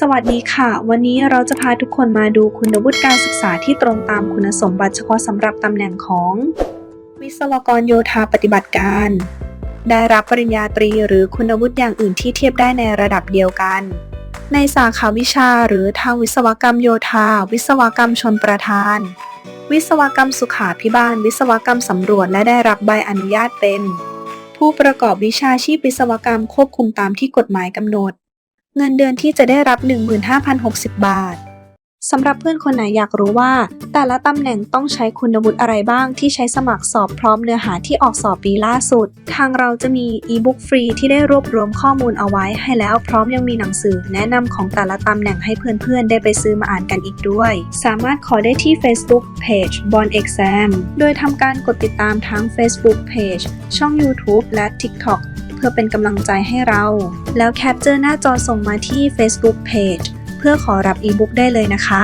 สวัสดีค่ะ วันนี้เราจะพาทุกคนมาดูคุณวุฒิการศึกษาที่ตรงตามคุณสมบัติเฉพาะสำหรับตำแหน่งของ วิศวกรโยธาปฏิบัติการ ได้รับปริญญาตรีหรือคุณวุฒิอย่างอื่นที่เทียบได้ในระดับเดียวกัน ในสาขาวิชาหรือทางวิศวกรรมโยธา วิศวกรรมชนประทาน วิศวกรรมสุขาพิบาล วิศวกรรมสำรวจและได้รับใบอนุญาตเป็น ผู้ประกอบวิชาชีพวิศวกรรมควบคุมตามที่กฎหมายกำหนด เงินเดือนที่จะได้รับ 15,060 บาทสำหรับเพื่อนคนไหนอยากรู้ว่า แต่ละตำแหน่งต้องใช้คุณวุฒิอะไรบ้างที่ใช้สมัครสอบพร้อมเนื้อหาที่ออกสอบปีล่าสุด ทางเราจะมีอีบุ๊กฟรีที่ได้รวบรวมข้อมูลเอาไว้ให้แล้วพร้อมยังมีหนังสือแนะนำของแต่ละตำแหน่งให้เพื่อนๆ ได้ไปซื้อมาอ่านกันอีกด้วย สามารถขอได้ที่ Facebook Page Bond Exam โดยทำการกดติดตามทั้ง Facebook Page ช่อง YouTube และ TikTok พื่อเป็นกำลังใจให้เรา แล้วแคปเจอร์หน้าจอส่งมาที่ Facebook Page เพื่อขอรับอีบุ๊กได้เลยนะคะ